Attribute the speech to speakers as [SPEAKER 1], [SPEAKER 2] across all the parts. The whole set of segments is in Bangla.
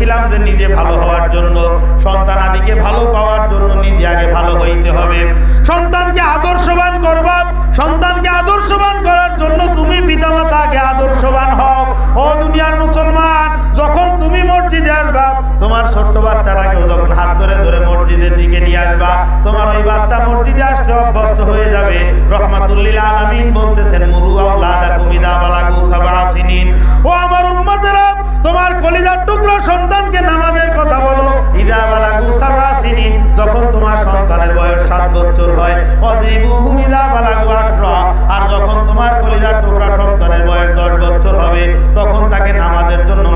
[SPEAKER 1] বলেছিলাম যে নিজে ভালো হওয়ার জন্য সন্তান আদিকে ভালো পাওয়ার জন্য নিজে আগে ভালো হইতে হবে। সন্তানকে আদর্শবান করবার সন্তানকে আদর্শবান করার জন্য তুমি পিতামাতা আগে আদর্শবান হও। ও দুনিয়ার মুসলমান মসজিদে আসবা, তোমার ছোট্ট বাচ্চাটাকেও যখন হাত ধরে ধরে মসজিদের দিকে নিয়ে আসবা, তোমার ওই বাচ্চা মসজিদে আসতে অভ্যস্ত হয়ে যাবে। রহমাতুল্লিল বলতেছেন, মুরু আউলাদাকুম ইদা বালাগু সাবআ সিনিন। ও আমার তোমার কলিজার টুকরো সন্তানকে নামাজের কথা বলো। ইদা বালাগু সাবআ সিনিন। যখন তোমার সন্তানের বয়স সাত বছর হয় আশরা। আর যখন তোমার কলিজার টুকরা সন্তানের বয়স দশ বছর হবে, তখন তাকে নামাজের জন্য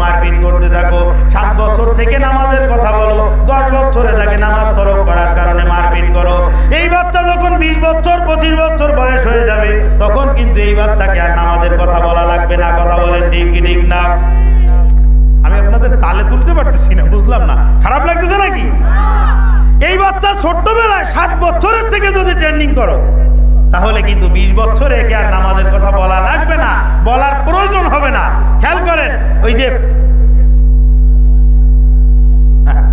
[SPEAKER 1] বয়স হয়ে যাবে, তখন কিন্তু এই বাচ্চাকে আর নামাজের কথা বলা লাগবে না, কথা বলেন ঠিক ঠিক না। আমি আপনাদের তালে তুলতে পারতেছি না, বুঝলাম না। খারাপ লাগতেছে নাকি? এই বাচ্চা ছোট্টবেলায় সাত বছরের থেকে যদি ট্রেনিং করো, তাহলে কিন্তু বিশ বছরে একে আর নামাজের কথা বলা লাগবে না, বলার প্রয়োজন হবে না। খেয়াল করেন, ওই যে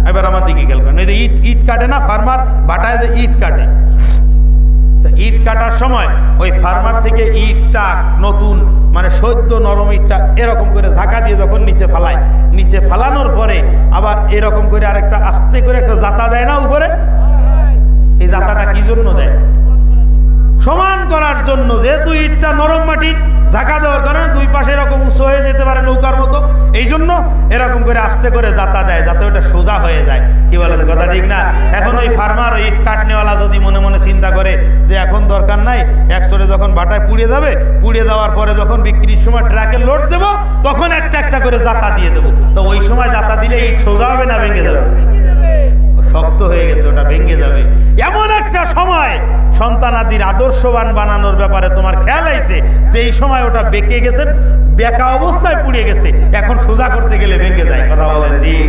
[SPEAKER 1] এবার আমার দিকে খেয়াল করেন, ওই যে ইট ইট কাটে না, ফার্মার, বাটায় যে ইট কাটে। ইট কাটার সময় ওই ফার্মার থেকে ইটটা নতুন মানে সদ্য নরম ইটটা এরকম করে ঝাঁকা দিয়ে যখন নিচে ফালায়, নিচে ফালানোর পরে আবার এরকম করে আরেকটা আস্তে করে একটা জাতা দেয় না উপরে? এই জাতাটা কি জন্য দেয়? সমান করার জন্য যেহেতু ইটটা নরম মাটির ঝাঁকা দেওয়ার কারণে দুই পাশে এরকম উঁচু হয়ে যেতে পারে নৌকার মতো। এই জন্য এরকম করে আস্তে করে জাতা দেয়, যাতে ওটা সোজা হয়ে যায়। কি বলেন, কথা ঠিক না? এখন ওই ফার্মার ওই ইট কাটনেওয়ালা যদি মনে মনে চিন্তা করে যে এখন দরকার নাই একশোরে যখন বাটায় পুড়িয়ে যাবে, পুড়িয়ে দেওয়ার পরে যখন বিক্রির সময় ট্রাকে লোড দেবো, তখন একটা একটা করে জাতা দিয়ে দেবো। তো ওই সময় জাতা দিলে ইট সোজা হবে না ভেঙে যাবে? শক্ত হয়ে গেছে, ওটা ভেঙে যাবে। এমন একটা সময় সন্তানাদির আদর্শবান বানানোর ব্যাপারে তোমার খেয়াল আইছে যে সময় ওটা বেঁকে গেছে, বেকা অবস্থায় পুড়ে গেছে, এখন সোজা করতে গেলে ভেঙে যায়, কথা বলেন ঠিক?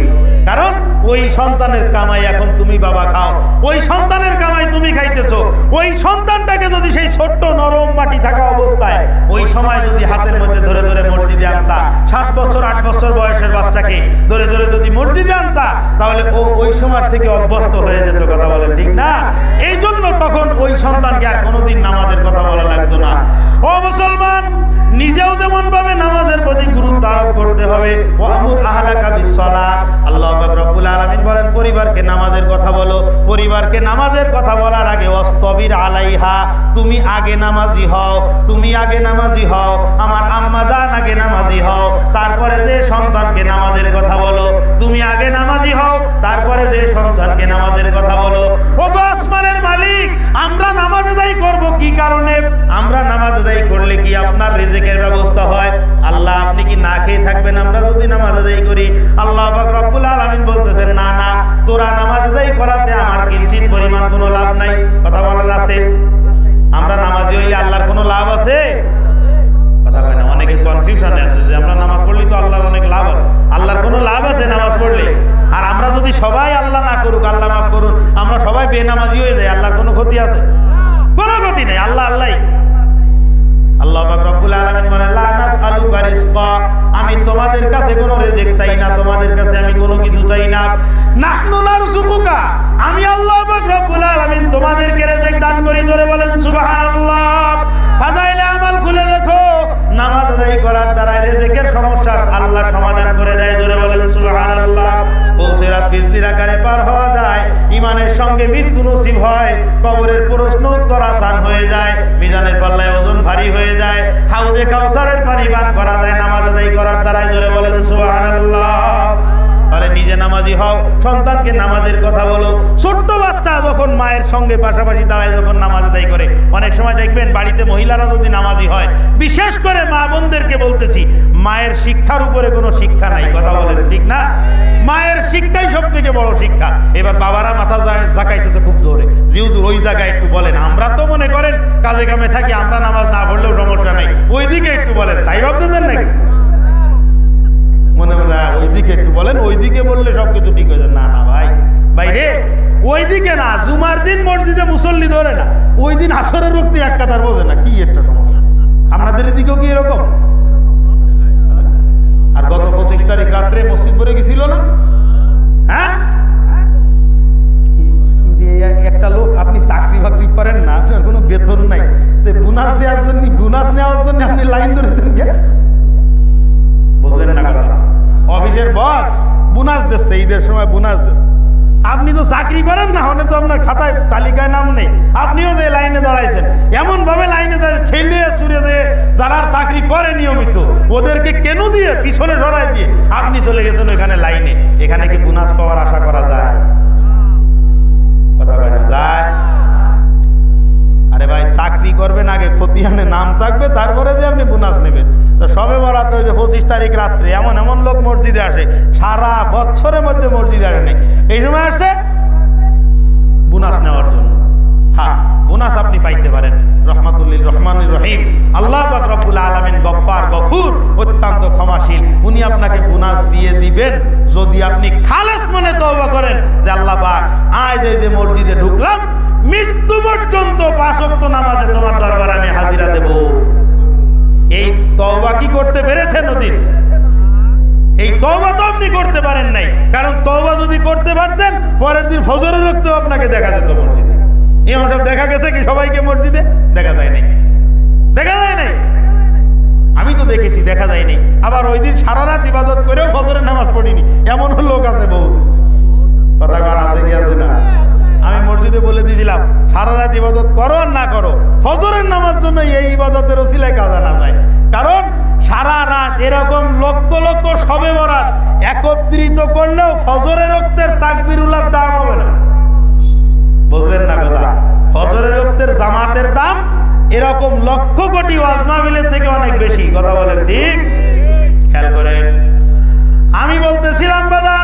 [SPEAKER 1] কারণ ওই সন্তানের কামাই এখন তুমি বাবা খাও, ওই সন্তানের কামাই তুমি খাইতেছো, ওই সন্তানটাকে যদি সেই ছোট্ট নরম মাটি থাকা অবস্থায়, ওই সময় যদি হাতের মধ্যে ধরে ধরে মসজিদে আনতা, সাত বছর, আট বছর বয়সের বাচ্চাকে ধরে ধরে যদি মসজিদে আনতা, তাহলে ও ওই সময় থেকে অভ্যস্ত হয়ে যেত, কথা বলেন ঠিক না? এই জন্য তখন ওই সন্তানকে আর কোনোদিন নামাজের কথা বলা লাগতো না। ও মুসলমান, নিজেও যেমন ভাবে নামাজের প্রতি গুরুত্ব আরোপ করতে হবে আল্লাহ রব্বুল বলেন, পরিবারকে নামাজের কথা বলো, পরিবারকে নামাজের কথা বলার আগে অস্তবির আলাইহা, তুমি আগে নামাজি হও, তুমি আগে নামাজি হও, আমার তারপরে যে সন্তানকে নামাজের কথা বলো, তুমি আগে নামাজি হও, তারপরে যে সন্তানকে নামাজের কথা বলো। ও গো আসমানের মালিক, আমরা নামাজ আদায় করব কি কারণে? আমরা নামাজ আদায় করলে কি আপনার রিজিকের ব্যবস্থা হয়? আল্লাহ, আপনি কি না খেয়ে থাকবেন আমরা যদি নামাজ আদায় করি? আল্লাহ রব্বুল আলামিন বলতেছেন, না না, তোরা নামাজ আদায় করাতে আমার কিঞ্চিত পরিমাণ কোনো লাভ নাই। কথা বলার আছে? আমরা নামাজি হইলে আল্লাহর কোনো লাভ আছে? কথা কয় না অনেকে কনফিউশনে আছে যে আমরা নামাজ পড়লে তো আল্লাহর অনেক লাভ আছে। আল্লাহর কোনো লাভ আছে নামাজ পড়লে? আর আমরা যদি সবাই আল্লাহ না করুক, আল্লাহ মাফ করুন, আমরা সবাই বেনামাজি হয়ে যাই, আল্লাহর কোনো ক্ষতি আছে? কোনো ক্ষতি নেই, আল্লাহ আল্লাহ আল্লাহ কাছে কোনো আমাল খুলে দেখো। নামাজ আদায় করার দ্বারা রেজেকের সমস্যার আল্লাহ সমাধান করে দেয়। জোরে বলেন, সুবহানাল্লাহ। পৌঁছেরাত বিজলির আকারে পার হওয়া যায় ইমানের সঙ্গে মৃত্যু নসিব হয়, কবরের প্রশ্ন উত্তর আসান হয়ে যায়, মিজানের পাল্লায় ওজন ভারী হয়ে যায়, হাউজে কাউসারের পানি পান করা যায়, নামাজ আদায় করার দ্বারাই জোরে বলেন, সুবহানাল্লাহ। তাহলে নিজে নামাজি হও, সন্তানকে নামাজের কথা বলো। ছোট্ট বাচ্চা যখন মায়ের সঙ্গে পাশাপাশি দাঁড়ায়, যখন নামাজ আদায় করে, অনেক সময় দেখবেন বাড়িতে মহিলারা যদি নামাজি হয়, বিশেষ করে মা বোনদেরকে বলতেছি, মায়ের শিক্ষার উপরে কোনো শিক্ষা নাই, কথা বলেন ঠিক না? মায়ের শিক্ষাই সব থেকে বড় শিক্ষা। এবার বাবারা মাথা জাকাইতেছে খুব জোরে। জিউজুর ওই জায়গায় একটু বলেন, আমরা তো মনে করেন কাজে কামে থাকি, আমরা নামাজ না পড়লেও সমস্যা নাই। ওইদিকে একটু বলেন, তাই ভাবতেছেন নাকি? মনে মনে ওইদিকে একটু বলেন, ওইদিকে বললে সব কিছু ঠিক হয়ে যায় না না, ভাই। বাইরে ওইদিকে না, জুমার দিন মসজিদে মুসল্লি ধরে না ওই দিন আসরের রক্তি এক কাতার বোঝে না, কি একটা সমস্যা। আপনাদের এদিকেও কি এরকম? আর গত পঁচিশ তারিখ রাত্রে মসজিদ ভরে গেছিল না? হ্যাঁ? একটা লোক, আপনি চাকরি বাকরি করেন না, আপনার কোনো বেতন নাই। তো বোনাস দেওয়ার জন্য, বোনাস নেওয়ার জন্য আপনি লাইন ধরেছেন কে? বললেন না কথা। অফিসের বস বোনাস দিচ্ছে ঈদের সময় বোনাস দিচ্ছে। আপনি তো চাকরি করেন না হলে তো আপনার খাতায় তালিকায় নাম নেই। আপনিও যে লাইনে দাঁড়াইছেন এমন ভাবে লাইনে দাঁড়িয়ে ঠেলে চুরে দিয়ে যারা চাকরি করে নিয়মিত ওদেরকে কেন দিয়ে পিছনে সরাই দিয়ে আপনি চলে গেছেন ওখানে লাইনে? এখানে কি বোনাস পাওয়ার আশা করা যায়? কথা বলে যায়। আরে ভাই চাকরি করবেন আগে খতিয়ানে নাম থাকবে তারপরে যে আপনি বোনাস নেবেন। তো সবে বরাত ওই যে পঁচিশ তারিখ রাত্রে এমন এমন লোক মসজিদে আসে, সারা বছরের মধ্যে মসজিদে আসে নেই এই সময় আসছে বোনাস নেওয়ার জন্য। হ্যাঁ বোনাস আপনি পাইতে পারেন। রহমাতুল্লিল রহমান রহিম। আল্লাহ রব্বুল আলমিন গফার গফুর, অত্যন্ত ক্ষমাশীল। উনি আপনাকে বোনাস দিয়ে দিবেন যদি আপনি খালেস মনে তওবা করেন। যে আল্লাহ পাক, আজ এই যে মসজিদে ঢুকলাম, মৃত্যু পর্যন্ত পাঁচক্ত নামাজে তোমার দরবার আমি হাজিরা দেব। এই তওবা কি করতে পেরেছেন ওদিন এই তওবা তো আপনি করতে পারেন নাই। কারণ তওবা যদি করতে পারতেন, পরের দিন ফজরের রক্তেও আপনাকে দেখা যেত মসজিদে। ইমাম সাহেব দেখা গেছে কি সবাইকে মসজিদে? দেখা যায় নাই। দেখা যায় নাই। আমি তো দেখেছি, দেখা যায় নাই। আবার ওই দিন সারা রাত ইবাদত করেও ফজরের নামাজ পড়িনি। এমনও লোক আছে বহু। কথা আছে কি আছে না? আমি মসজিদে বলে দিয়েছিলাম সারা রাত ইবাদত করো আর না করো। ফজরের নামাজ জন্য এই ইবাদতের ওসিলায় কাজ আনা যায় কারণ সারা রাত এরকম লক্ষ লক্ষ সবে বরাত একত্রিত করলেও ফজরের রক্তের তাকবিরুল্লার দাম হবে না। বুঝলেন না কথা? ফজরের রক্তের জামাতের দাম এরকম লক্ষ কোটি ওয়াজমাবিলের থেকে অনেক বেশি। কথা বলেন ঠিক? খেয়াল করেন। আমি বলতেছিলাম বাদান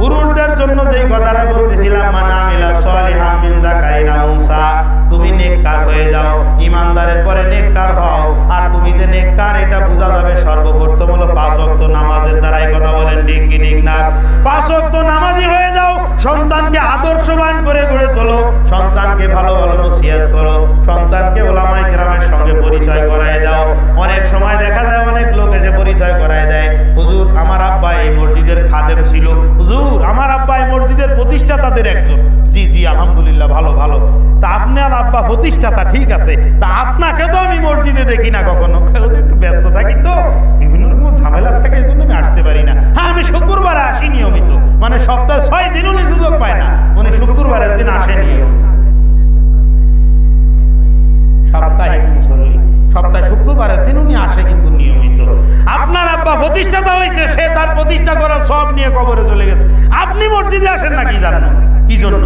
[SPEAKER 1] পুরুষদের জন্য যেই কথাটা বলতেছিলাম মানা মিলা সালিহাম মিন যাকারিন আও উনসা তুমি নেককার হয়ে যাও ইমানদারের পরে নেককার হও। আর তুমি যে নেককার, এটা বোঝা যাবে সর্বপ্রথম হলো পাঁচ ওয়াক্ত নামাজের দ্বারাই কথা বলেন, ঠিক কি ঠিক না? নামাজি হয়ে যাও, সন্তানকে আদর্শবান করে গড়ে তোলো, সন্তানকে ভালো ভালো নসিহত করো, সন্তানকে ওলামাই গ্রামের সঙ্গে পরিচয় করায় দাও। অনেক সময় দেখা যায় অনেক লোক এসে পরিচয় করায় দেয় হুজুর, আমার আব্বা এই মসজিদের খাদেম ছিল। হুজুর, আমার আব্বা এই মসজিদের প্রতিষ্ঠাতাদের একজন। জি জি, আলহামদুলিল্লাহ, ভালো ভালো। তা আপনার আব্বা প্রতিষ্ঠাতা, ঠিক আছে। তা আপনাকে তো আমি মসজিদে দেখি না কখনো। একটু ব্যস্ত থাকি তো। বিভিন্ন রকম ঝামেলা থাকে, এই জন্য আমি আসতে পারি না। হ্যাঁ আমি শুক্রবারে আসি নিয়মিত। মানে সপ্তাহে ছয় দিন উনি সুযোগ পায় না। উনি শুক্রবারের দিন আসে নিয়মিত। সাপ্তাহিক মুসল্লি। সপ্তাহে শুক্রবারের দিন উনি আসে কিন্তু নিয়মিত। আপনার আব্বা প্রতিষ্ঠাতা হয়েছে, সে তার প্রতিষ্ঠা করার সব নিয়ে কবরে চলে গেছে। আপনি মসজিদে আসেন না কি জানেন কি জন্য?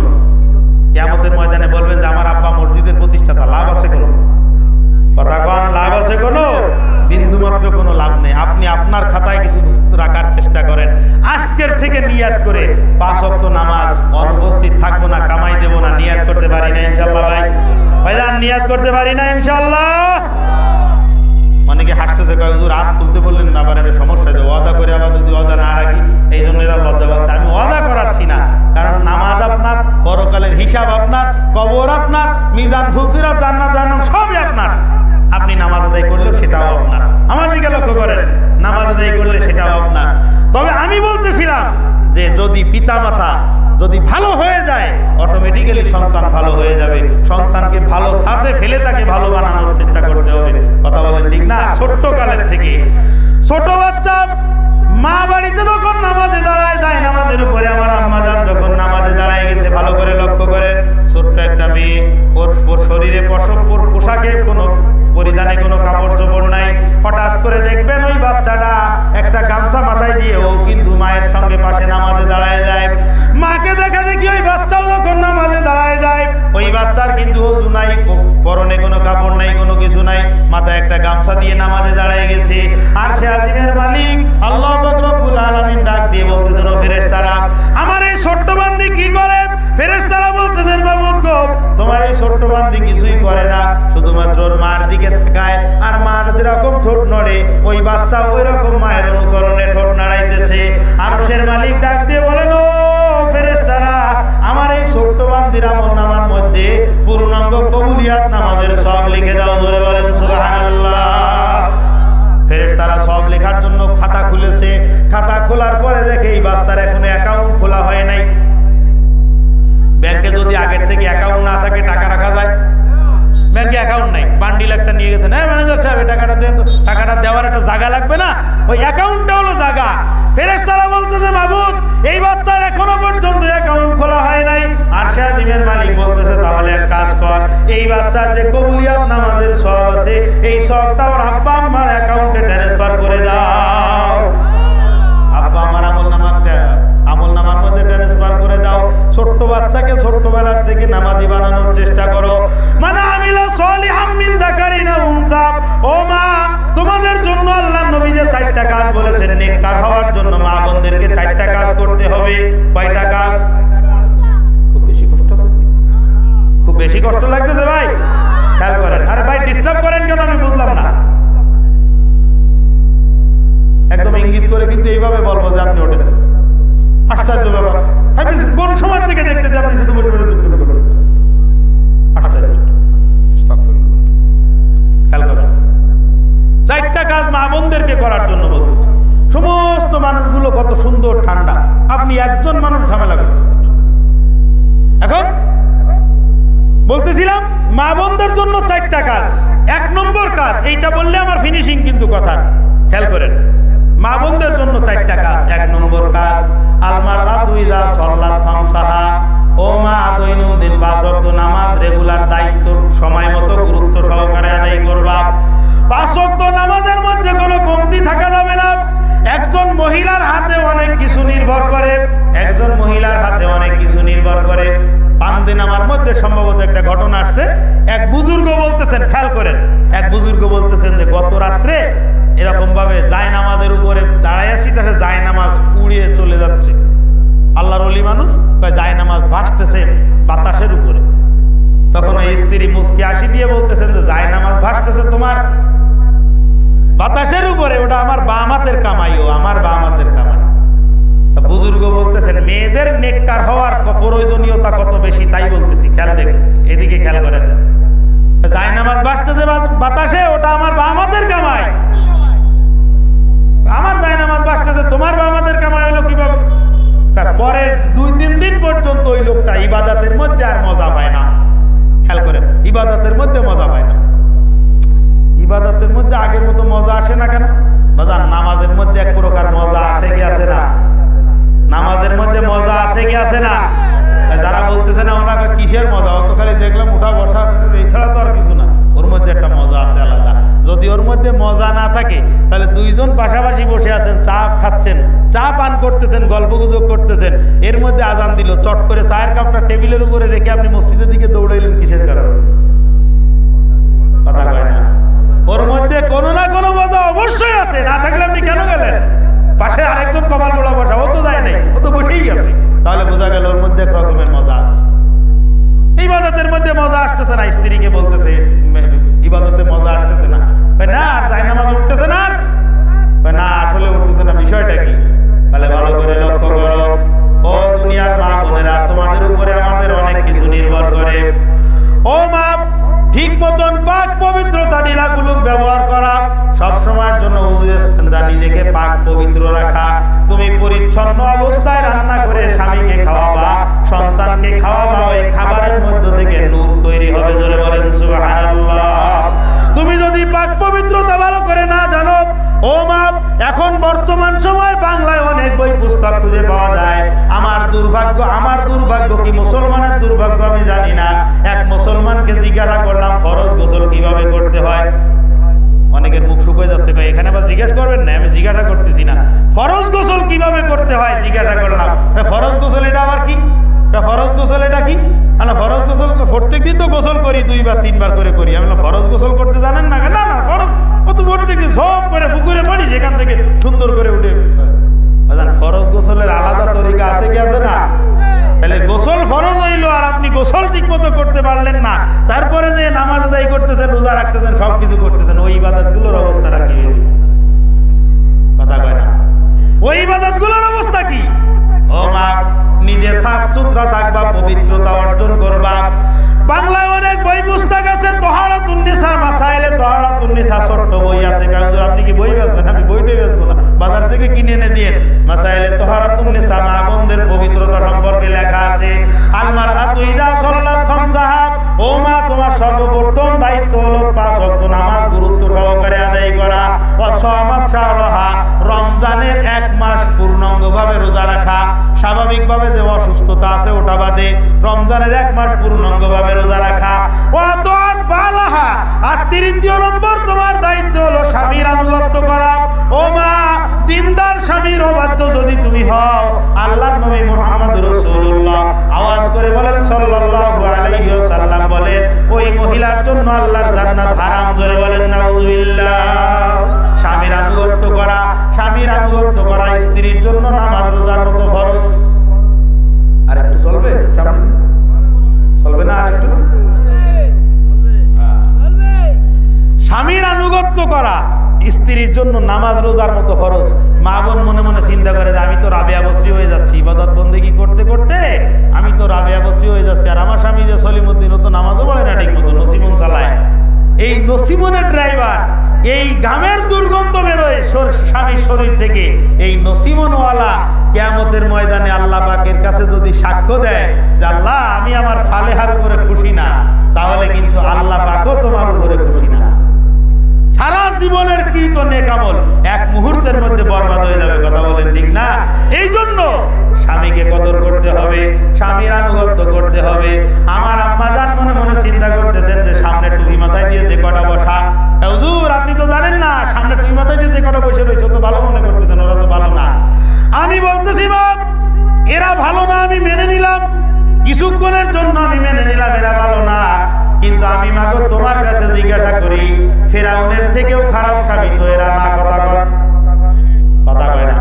[SPEAKER 1] কেমতের ময়দানে বলবেন যে, আমার আব্বা মসজিদের প্রতিষ্ঠাতা, লাভ আছে কোনো? কথা লাভ আছে কোনো? বিন্দু মাত্র কোনো লাভ নেই। আপনি আপনার খাতায় কিছু রাখার চেষ্টা করেন। আজকের থেকে নিয়াত করে পাঁচ অক্ত নামাজ, অনুপস্থিত থাকব না, কামাই দেবো না, নিয়াত করতে পারি না ইনশাল্লাহ ভাই। ভাইজান, নিয়াত করতে পারি না ইনশাল্লাহ অনেকে হাসতেছে, কয় হাত তুলতে বললেন না আবার এটা সমস্যা হয়েছে, ওয়াদা করে আবার যদি ওয়াদা না রাখি এই জন্য এরা লজ্জা পাচ্ছে। আমি ওয়াদা করাচ্ছি না, কারণ নামাজ আপনার, পরকালের হিসাব আপনার, কবর আপনার, মিজান, ফুলসিরাত, জান্নাত জান্নাম সবই আপনার। আপনি নামাজ আদায় করলেও সেটাও আপনার। আমার দিকে লক্ষ্য করেন, নামাজ আদায় করলে সেটাও আপনার। তবে আমি বলতেছিলাম যে যদি পিতামাতা যদি ভালো হয়ে যায় সন্তান ভালো হয়ে যাবে। সন্তানকে ভালো শ্বাসে ফেলে তাকে ভালো বানানোর চেষ্টা করতে হবে। কথা বলেন ঠিক না? ছোট্ট কালের থেকে। ছোট বাচ্চা, মা বাড়িতে যখন নামাজে দাঁড়ায়, যায় নামাজের উপরে। আমার আম্মা যান যখন নামাজে দাঁড়ায় গেছে, ভালো করে লক্ষ্য করেন। ছোট্ট একটা মেয়ে, ওর শরীরে পশব পোশাকের কোনো পরিধানে কোনো কাপড় চোপড় নাই। হঠাৎ করে দেখবেন ওই বাচ্চাটা একটা গামছা মাথায় দিয়ে ও কিন্তু মায়ের সঙ্গে পাশে নামাজে দাঁড়ায় যায়। মাকে দেখা দেখি ওই বাচ্চাও যখন নামাজে দাঁড়ায় যায়। ওই বাচ্চার কিন্তু অজু নাই পরনে কোনো কাপড় নাই, কোনো কিছু নাই। মাথায় একটা গামছা দিয়ে নামাজে দাঁড়ায় গেছে। আর সে আজিমের মালিক আল্লাহ রব্বুল আলামিন ডাক দিয়ে বলতেছেন ও ফেরেশতারা, আমার এই ছোট্ট বান্দি কি করে? ফেরেশতারা বলতেছেন বাবুদ গো এই ছোট্ট বান্দি কিছুই করে না, শুধুমাত্র ওর মার দিকে তাকায়। আর মার যেরকম ঠোঁট নড়ে, ওই বাচ্চা ওই রকম মায়ের অনুকরণে ঠোঁট নাড়াইতেছে। আর সের মালিক ডাক দিয়ে বলেন, ও ফেরেশতারা, আমার এই ছোট্ট বান্দির আমল নামার মধ্যে পূর্ণাঙ্গ কবুলিয়াত নামাজের সব লিখে দাও ধরে বলেন, সুবহানাল্লাহ। ফেরেশতারা সব লেখার জন্য খাতা খুলেছে। খাতা খোলার পরে দেখে এই বাচ্চার এখনও অ্যাকাউন্ট খোলা হয় নাই। ব্যাংকে যদি আগের থেকে অ্যাকাউন্ট না থাকে টাকা রাখা যায়। ব্যাংকে অ্যাকাউন্ট নাই। বান্ডিল একটা নিয়ে গেছেন হ্যাঁ ম্যানেজার সাহেব টাকাটা দেন টাকাটা দেওয়ার একটা জায়গা লাগবে না? ওই অ্যাকাউন্টটা হলো জায়গা। ফেরেশতারা বলতেছে মাবুদ এই বাচ্চার এখনও পর্যন্ত অ্যাকাউন্ট খোলা হয় নাই। আর সে জিমের মালিক বলতেছে তাহলে এক কাজ কর। এই বাচ্চার যে কবুলিয়াত নামাজের সব আছে এই সবটা ওর আব্বা আম্মার অ্যাকাউন্টে ট্রান্সফার করে দাও। ছোট্ট বাচ্চাকে ছোট্টবেলার থেকে নামাজি বানানোর চেষ্টা করো। মানে আমিলা সলিহাম মিন যাকারিনা উনসা। ও মা, তোমাদের জন্য আল্লাহ নবী যে চারটা কাজ বলেছেন, নেককার হওয়ার জন্য মা বোনদেরকে চারটা কাজ করতে হবে। কয়টা কাজ? খুব বেশি কষ্ট খুব বেশি কষ্ট লাগতেছে ভাই। খেয়াল করেন। আরে ভাই ডিস্টার্ব করেন কেন? আমি বুঝলাম না। একদম ইঙ্গিত করে কিন্তু এইভাবে বলব যে আপনি ওঠেন। আশ্চর্য ব্যাপার। আপনি কোন সময় থেকে দেখতে যে আপনি শুধু বসে বসে দুষ্টুমি করতেছেন আশ্চর্য। খেয়াল করেন চারটা কাজ মা বোনদেরকে করার জন্য বলতেছে। সমস্ত মানুষগুলো কত সুন্দর ঠান্ডা। আপনি একজন মানুষ ঝামেলা করতেছেন এখন বলতেছিলাম মা বোনদের জন্য চারটা কাজ। এক নম্বর কাজ এইটা বললে আমার ফিনিশিং কিন্তু কথা। খেয়াল করেন। মা বোনদের জন্য চারটা কাজ। এক নম্বর কাজ আলমার আতুইদা সল্লাত খামসাহা। ও মা, দৈনন্দিন পাঁচ নামাজ রেগুলার দায়িত্ব, সময় মতো গুরুত্ব সহকারে আদায় করবা। পাঁচ নামাজের মধ্যে কোনো কমতি থাকা যাবে না। একজন মহিলার হাতে অনেক কিছু নির্ভর করে। একজন মহিলার হাতে অনেক কিছু নির্ভর করে। পান আমার মধ্যে সম্ভবত একটা ঘটনা আসছে। এক বুজুর্গ বলতেছেন, খেয়াল করেন, এক বুজুর্গ বলতেছেন যে গত রাত্রে এরকম ভাবে জায় নামাজের উপরে দাঁড়ায় আছি তাহলে নামাজ উড়িয়ে চলে যাচ্ছে। আল্লাহর অলি মানুষ নামাজ ভাসতেছে বাতাসের উপরে। তখন ওই স্ত্রী মুসকি আসি দিয়ে বলতেছেন যে নামাজ ভাসতেছে তোমার বাতাসের উপরে, ওটা আমার বাম হাতের কামাই, ও আমার বাম হাতের কামাই। তা বুজুর্গ বলতেছেন, মেয়েদের নেককার হওয়ার প্রয়োজনীয়তা কত বেশি? তাই বলতেছি, খেয়াল দেখুন, এদিকে খেয়াল করেন। জায় নামাজ বাসতেছে বাত- বাতাসে, ওটা আমার বাম হাতের কামাই। আমার জায় নামাজ বাসতেছে তোমার বাম হাতের কামাই হলো কীভাবে? পরে দুই, তিন দিন পর্যন্ত ওই লোকটা ইবাদতের মধ্যে আর মজা পায় না। খেয়াল করেন, ইবাদতের মধ্যে মজা পায় না। ইবাদতের মধ্যে আগের মতো মজা আসে না কেন? বাজান, নামাজের মধ্যে এক প্রকার মজা আছে কি আছে না? নামাজের মধ্যে মজা আছে কি আছে না? যারা বলতেছে না ওনাকে কিসের মজা? অত খালি দেখলাম, উঠা বসা, এছাড়া তো আর কিছু না। মধ্যে একটা মজা আছে আলাদা। যদি ওর মধ্যে মজা না থাকে, তাহলে দুইজন পাশাপাশি বসে আছেন, চা খাচ্ছেন, চা পান করতেছেন গল্প গুজব করতেছেন, এর মধ্যে আজান দিল, চট করে চায়ের কাপটা টেবিলের উপরে রেখে আপনি মসজিদের দিকে দৌড়াইলেন কিসের কারণে? কথা কয় না। ওর মধ্যে কোনো না কোনো মজা অবশ্যই আছে, না থাকলে আপনি কেন গেলেন? পাশে আরেকজন কপাল মোড়া বসা, ও তো যায় নাই, ও তো বসেই আছে। তাহলে বোঝা গেল ওর মধ্যে এক রকমের মজা। আসতেছে না স্ত্রীকে বলতেছে ইবাদতে মজা আসতেছে না। না, আর যায় নামাজ উঠতেছে না না, আসলে উঠতেছে না, বিষয়টা কি? তাহলে ভালো করে লক্ষ্য করো। ও দুনিয়ার মা বোনেরা, তোমাদের উপরে আমাদের অনেক কিছু নির্ভর করে। ও মা ঠিক মতন পাক পবিত্রতা নীলাগুলো ব্যবহার করা। সব সময়ের জন্য উজু স্থানটা নিজেকে পাক পবিত্র রাখা। তুমি পরিচ্ছন্ন অবস্থায় রান্না করে স্বামীকে খাওয়াবা, সন্তানকে খাওয়াবা, ওই খাবারের মধ্য থেকে নূর তৈরি হবে, জোরে বলেন সুবহানাল্লাহ। তুমি যদি পাক পবিত্রতা ভালো করে না জানো, ও মা, এখন বর্তমান সময় বাংলায় অনেক বই পুস্তক খুঁজে পাওয়া যায়। আমার দুর্ভাগ্য আমার দুর্ভাগ্য কি মুসলমানের দুর্ভাগ্য আমি জানি না। এক মুসলমানকে জিজ্ঞাসা করলাম, ফরজ গোসল কীভাবে করতে হয়? অনেকের মুখ শুকিয়ে যাচ্ছে ভাই এখানে আবার জিজ্ঞেস করবেন না, আমি জিজ্ঞাসা করতেছি না। ফরজ গোসল কীভাবে করতে হয়? জিজ্ঞাসা করলাম ফরজ গোসল এটা আবার কি? ফরজ গোসল এটা কি? না ফরজ গোসল প্রত্যেক দিন তো গোসল করি, দুইবার, তিনবার করে করি। আমি ফরজ গোসল করতে জানেন না? না না, ফরজ, ও তো প্রত্যেক দিন সব করে, পুকুরে পানি সেখান থেকে সুন্দর করে উঠে। ফরজ গোসলের আলাদা তরিকা আছে কি আছে না? তাহলে গোসল ফরজ হইল আর আপনি গোসল ঠিক মতো করতে পারলেন না। তারপরে যে নামাজ আদায় করতেছেন, রোজা রাখতেছেন সব কিছু করতেছেন, ওই ইবাদতগুলোর অবস্থা কি হয়েছে। অনেক বই পুস্তক আছে তোহারা তুন্নিসা মাসাইলে তোহারা তুন্নিসা ছোট্ট বই আছে। কারণ আপনি কি বই বেচবেন? আমি বইটাই বেচবো না। বাজার থেকে কিনে এনে দিয়ে মাসাইলে তোহারা তুন্নিসা মা পবিত্রতা সম্পর্কে লেখা আছে। আলমার আতুইদা সল্লাত খমসাহা। ও মা, তোমার সর্বপ্রথম দায়িত্ব হলো পাঁচ অব্দ নামাজ গুরুত্ব সহকারে আদায় করা। অসমাত রমজানের এক মাস পূর্ণাঙ্গভাবে রোজা রাখা। স্বাভাবিকভাবে যে অসুস্থতা আছে ওটা বাদে রমজানের এক মাস পূর্ণাঙ্গভাবে রোজা রাখা। বালাহা। আর তৃতীয় নম্বর তোমার দায়িত্ব হলো স্বামীর আনুগত্য করা। ও মা, দিনদার স্বামীর অবাধ্য যদি তুমি হও আল্লাহ নবী মুহাম্মদ রাসূলুল্লাহ আওয়াজ করে বলেন, সাল্লাল্লাহু আলাইহি ওয়াসাল্লাম বলেন, ওই মহিলার জন্য আল্লাহর জান্নাত হারাম। জোরে বলেন, নাউজুবিল্লাহ। স্বামীর আনুগত্য করা স্বামীর আনুগত্য করা স্ত্রীর জন্য নামাজ রোজার মতো ফরজ। আর একটু চলবে? চলবে না আর একটু? স্বামীর আনুগত্য করা স্ত্রীর জন্য নামাজ রোজার মতো খরচ মা বোন মনে মনে চিন্তা করে যে আমি তো রাবেয়া বসরি হয়ে যাচ্ছি। ইবাদত বন্দেগি করতে করতে আমি তো রাবেয়া বসরি হয়ে যাচ্ছি। আর আমার স্বামী যে সলিমুদ্দিন ও তো নামাজও পড়ে না ঠিক মতো নসিমন চালায়। এই নসিমনের ড্রাইভার এই গামের দুর্গন্ধ বেরোয় স্বামীর শরীর থেকে। এই নসিমনওয়ালা কেয়ামতের ময়দানে আল্লাহ পাকের কাছে যদি সাক্ষ্য দেয় যে আল্লাহ, আমি আমার সালেহার উপরে খুশি না, তাহলে কিন্তু আল্লাহ পাকও তোমার উপরে খুশি না। সারা জীবনের কৃত নেকামল এক মুহূর্তের মধ্যে বরবাদ হয়ে যাবে, কথা বলেন ঠিক না? এই জন্য স্বামীকে কদর করতে হবে, স্বামীর আনুগত্য করতে হবে। আমার আম্মা জান মনে মনে চিন্তা করতেছেন যে সামনে টুপি মাথায় দিয়ে যে কটা বসা। হুজুর, আপনি তো জানেন না, সামনে টুপি মাথায় দিয়ে যে কটা বসে রয়েছে তো ভালো মনে করতেছেন, ওরা তো ভালো না। আমি বলতেছি, বাপ, এরা ভালো না, আমি মেনে নিলাম। কিছুক্ষণের জন্য আমি মেনে নিলাম, এরা ভালো না। কিন্তু আমি মাগো তোমার কাছে জিজ্ঞাসা করি ফেরাউনের থেকেও খারাপ স্বামী তো এরা না, কথা কর কথা কয় না।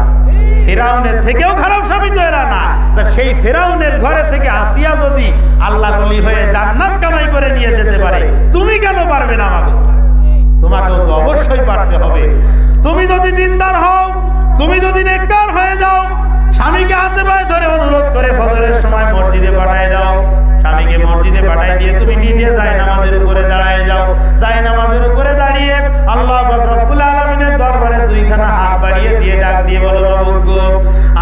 [SPEAKER 1] ফেরাউনের থেকেও খারাপ স্বামী তো এরা না। তা সেই ফেরাউনের ঘরে থেকে আসিয়া যদি আল্লাহর অলি হয়ে জান্নাত কামাই করে নিয়ে যেতে পারে, তুমি কেন পারবে না মাগো তোমাকেও তো অবশ্যই পারতে হবে। তুমি যদি দিনদার হও, তুমি যদি নেককার হয়ে যাও, স্বামীকে হাতে পায়ে ধরে অনুরোধ করে ফজরের সময় মসজিদে পাঠায় দাও। স্বামীকে মসজিদে পাঠাই দিয়ে তুমি নিজে যাই নামাজের উপরে দাঁড়ায় যাও। যাই নামাজের উপরে দাঁড়িয়ে আল্লাহ রব্বুল আলামিনের দরবারে দুইখানা হাত বাড়িয়ে দিয়ে ডাক দিয়ে বলো গো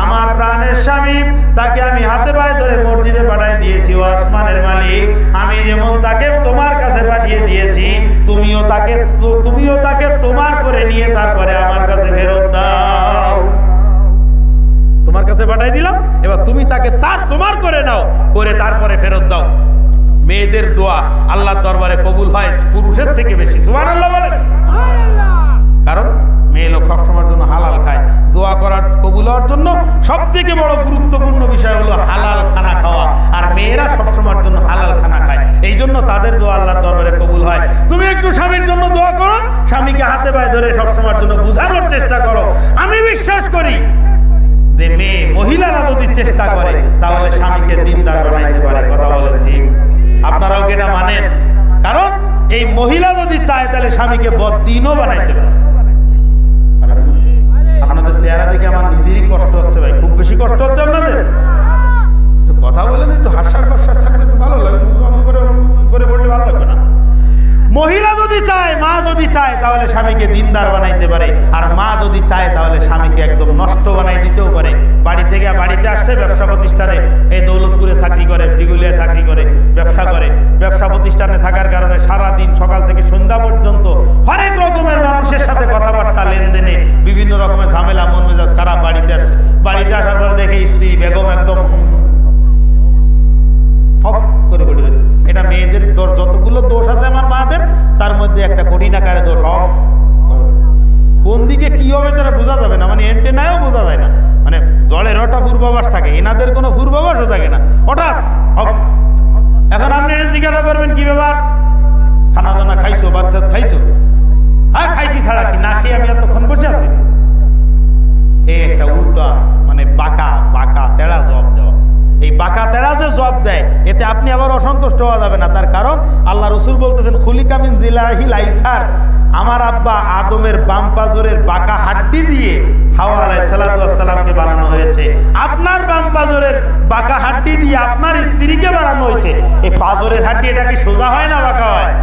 [SPEAKER 1] আমার প্রাণের স্বামী তাকে আমি হাতে পায়ে ধরে মসজিদে পাঠাই দিয়েছি। ও আসমানের মালিক আমি যেমন তাকে তোমার কাছে পাঠিয়ে দিয়েছি তুমিও তাকে তুমিও তাকে তোমার করে নিয়ে তারপরে আমার কাছে ফেরত দাও। তোমার কাছে পাঠাই দিলাম? তুমি তাকে তার তোমার করে নাও করে তারপরে ফেরত দাও। মেয়েদের দোয়া আল্লাহর দরবারে কবুল হয় পুরুষের থেকে বেশি সুবহানাল্লাহ বলেন। কারণ মেয়ে লোক সবসময়ের জন্য হালাল খায়। দোয়া করার কবুল হওয়ার জন্য সব থেকে বড় গুরুত্বপূর্ণ বিষয় হলো হালাল খানা খাওয়া। আর মেয়েরা সবসময়ের জন্য হালাল খানা খায়। এই জন্য তাদের দোয়া আল্লাহর দরবারে কবুল হয়। তুমি একটু স্বামীর জন্য দোয়া করো স্বামীকে হাতে পায়ে ধরে সবসময়ের জন্য বোঝানোর চেষ্টা করো। আমি বিশ্বাস করি যে মেয়ে মহিলারা যদি চেষ্টা করে, তাহলে স্বামীকে দিনদার বানাইতে পারে। কথা বলেন ঠিক? আপনারাও কি এটা মানেন? কারণ এই মহিলা যদি চায়, তাহলে স্বামীকে বদিনও বানাইতে পারে। আপনাদের চেহারা দেখে আমার নিজেরই কষ্ট হচ্ছে ভাই। খুব বেশি কষ্ট হচ্ছে আপনাদের? কথা বলেন, একটু হাস্যার প্রশ্বাস থাকলে একটু ভালো লাগে। করে করে বললে ভালো লাগবে না। মহিলা যদি চায়, মা যদি চায়, তাহলে স্বামীকে দিনদার বানাইতে পারে। আর মা যদি চায়, তাহলে স্বামীকে একদম নষ্ট বানাই দিতেও পারে। বাড়ি থেকে বাড়িতে আসছে ব্যবসা প্রতিষ্ঠানে এই দৌলতপুরে চাকরি করে দিগুলিয়া চাকরি করে, ব্যবসা করে। ব্যবসা প্রতিষ্ঠানে থাকার কারণে সারা দিন সকাল থেকে সন্ধ্যা পর্যন্ত হরেক রকমের মানুষের সাথে কথাবার্তা, লেনদেনে বিভিন্ন রকমের ঝামেলা মন মেজাজ খারাপ, বাড়িতে আসছে। বাড়িতে আসার পরে দেখে স্ত্রী বেগম একদম ফক করে বলে এটা মেয়েদের মধ্যে একটা কঠিন আকারে দোষ হক কোন দিকে কি হবে তারা বোঝা যাবে না মানে এন্টেনায়ও বোঝা যায় না। মানে জলের ওটা পূর্বাভাস থাকে, এনাদের কোনো পূর্বাভাসও থাকে না। হঠাৎ এখন আপনি জিজ্ঞাসা করবেন কি ব্যাপার? খানা দানা খাইছো বাচ্চা খাইছো? হ্যাঁ খাইছি ছাড়া কি? না খেয়ে আমি এতক্ষণ বসে আছি। এই একটা উল্টা মানে বাঁকা বাঁকা, তেড়া জব দেওয়া। এই বাঁকা তেড়া যে জব দেয়, এতে আপনি আবার অসন্তুষ্ট হওয়া যাবে না। তার কারণ আল্লাহ রসুল বলতেছেন খুলিকামিন জিলাহি লাইসার। আমার আব্বা আদমের বাম পাজরের বাঁকা হাড্ডি দিয়ে হাওয়া আলাই সালাতামকে বানানো হয়েছে। আপনার বাম পাজরের বাঁকা হাড্ডি দিয়ে আপনার স্ত্রীকে বানানো হয়েছে। এই পাজরের হাড্ডি, এটা কি সোজা হয় না বাঁকা হয়?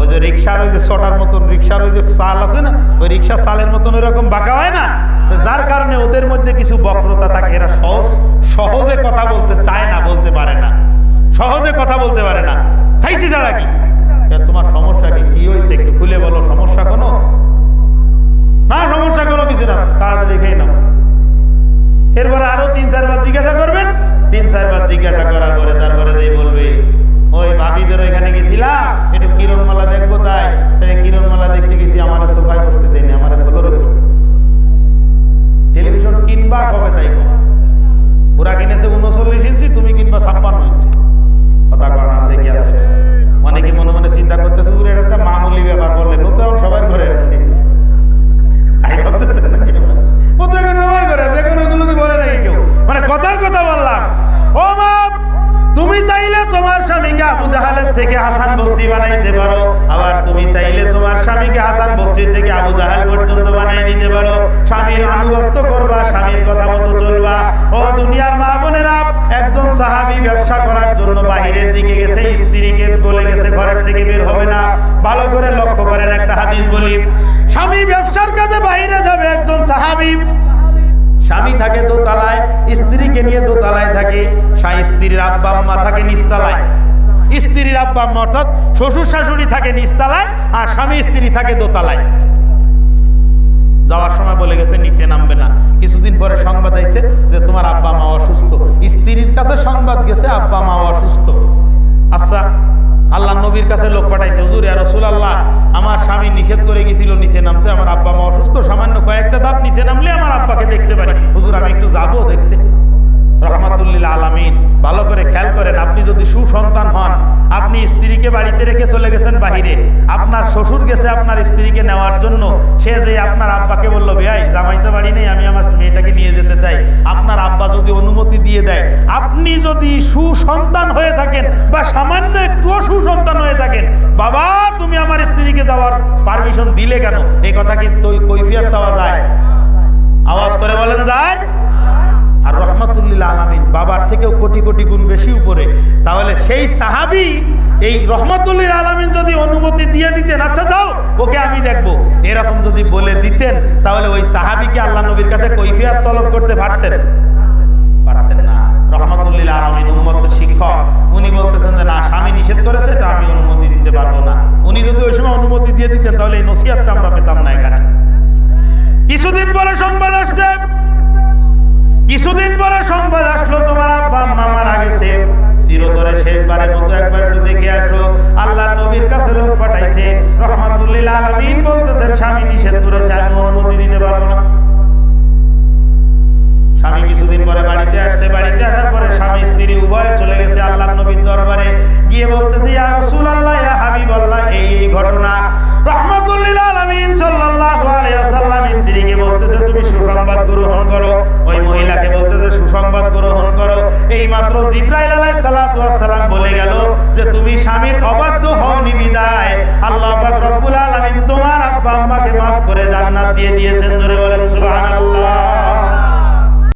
[SPEAKER 1] ওই যে রিক্সার ওই যে ছটার মতন রিক্সার ওই যে সাল আছে না, ওই রিক্সা সালের মতন ওইরকম বাঁকা হয় না? যার কারণে ওদের মধ্যে কিছু বক্রতা থাকে, এরা সহজ সহজে কথা বলতে চায় না, বলতে পারে না। সহজে কথা বলতে পারে না। খাইছি ছাড়া কি? তোমার সমস্যা কি? কি হয়েছে একটু খুলে বলো, সমস্যা কোনো? না, সমস্যা কোনো কিছু না। তাড়াতাড়ি খেয়ে নাও। এরপরে আরও তিন, চারবার জিজ্ঞাসা করবেন। তিন, চারবার জিজ্ঞাসা করার পরে তারপরে দিয়ে বলবে, ওই ভাবিদের ওইখানে গেছিলাম। একটু কিরণমালা দেখব তাই। তাই কিরণমালা দেখতে গেছি, আমার সোফায় বসতে দেয়নি, আমার ফ্লোরে বসতে। টেলিভিশন কিনবা কবে তাই কম। ওরা কিনেছে উনচল্লিশ ইঞ্চি তুমি কিনবা ছাপ্পান্ন ইঞ্চি। দিকে গেছে, স্ত্রীকে বলে গেছে, ঘরের থেকে বের হবে না। ভালো করে লক্ষ্য করেন, একটা হাদিস বলি। স্বামী ব্যবসার কাজে বাইরে যাবে একজন সাহাবী। স্বামী থাকে দোতলায়, স্ত্রীকে নিয়ে দোতলায় থাকে। স্ত্রীর আব্বা আম্মা থাকে নিচতলায়। স্ত্রীর আব্বা আম্মা অর্থাৎ শ্বশুর শাশুড়ি থাকে নিচতলায় আর স্বামী স্ত্রী থাকে দোতলায়। যাওয়ার সময় বলে গেছে, নিচে নামবে না। কিছুদিন পরে সংবাদ আইছে যে তোমার আব্বা মা অসুস্থ। স্ত্রীর কাছে সংবাদ গেছে, আব্বা মা অসুস্থ। আচ্ছা আল্লাহ নবীর কাছে লোক পাঠাইছে। হুজুর আর রসুল আল্লাহ আমার স্বামী নিষেধ করে গেছিল, নিচে নামতে। আমার আব্বা মা অসুস্থ, সামান্য কয়েকটা ধাপ নিচে নামলে আমার আব্বাকে দেখতে পারি। হুজুর, আমি একটু যাব দেখতে। রহমাতুল্লিল আলামিন। ভালো করে খেয়াল করেন, আপনি যদি সুসন্তান হন, আপনি স্ত্রীকে বাড়িতে রেখে চলে গেছেন বাহিরে, আপনার শ্বশুর গেছে আপনার স্ত্রীকে নেওয়ার জন্য, সে যে আপনার আব্বাকে বলল, ভাই জামাইতে বাড়ি নেই, আমি আমার মেয়েটাকে নিয়ে যেতে চাই। আপনার আব্বা যদি অনুমতি দিয়ে দেয়, আপনি যদি সুসন্তান হয়ে থাকেন বা সামান্য একটুও সুসন্তান হয়ে থাকেন, বাবা, তুমি আমার স্ত্রীকে যাওয়ার পারমিশন দিলে কেন? এই কথা কি কৈফিয়ত চাওয়া যায়? আওয়াজ করে বলেন, যায়? আর রহমাতুল্লিল আলামিন বাবার থেকেও কোটি কোটি গুণ বেশি উপরে, তাহলে সেই সাহাবি এই রহমাতুল্লিল আলামিন যদি অনুমতি দিয়ে দিতেন আচ্ছা যাও, ওকে আমি দেখব। এরকম যদি বলে দিতেন, তাহলে ওই সাহাবিকে আল্লাহ নবীর কাছে কৈফিয়াত তলব করতে পারতেন? পারতেন না। রহমাতুল্লিল আলামিন উম্মতের শিক্ষক। উনি বলতেছেন যে, না, স্বামী নিষেধ করেছে, এটা আমি অনুমতি দিতে পারব না। উনি যদি ওই সময় অনুমতি দিয়ে দিতেন, তাহলে এই নসিহাতটা আমরা পেতাম না এখানে। কিছুদিন পরে সংবাদ আসছে কিছুদিন পরে সংবাদ আসলো, তোমার আব্বা আম্মা মারা গেছে। চিরতরে শেষবারের মতো একবার একটু দেখে আসো। আল্লাহ নবীর কাছে লোক পাঠাইছে, রহমাতুল্লিল আলমিন বলতেছেন, স্বামী নিষেধ করেছে আমি অনুমতি দিতে পারব না। স্বামী কিছুদিন পরে বাড়িতে আসছে, বাড়িতে আসার পরে স্বামী, স্ত্রী উভয়ে চলে গেছে আল্লাহ নবীর দরবারে। গিয়ে বলতেছে, ইয়া রাসূলুল্লাহ, ইয়া হাবিবাল্লাহ, এই এই ঘটনা। সাল্লাল্লাহু আলাইহি ওয়াসাল্লাম স্ত্রীকে বলতেছে, তুমি সুসংবাদ গ্রহণ করো। ওই মহিলাকে বলতেছে, সুসংবাদ গ্রহণ করো। এই মাত্র জিব্রাইল আলাইহিস সালাতু বলে গেল যে, তুমি স্বামীর অবাধ্য হওনি বিদায়। আল্লাহ পাক রব্বুল আলামিন তোমার আব্বা আম্মাকে করে জান্নাত দিয়ে দিয়েছেন। জোরে বলেন, সুবহানাল্লাহ।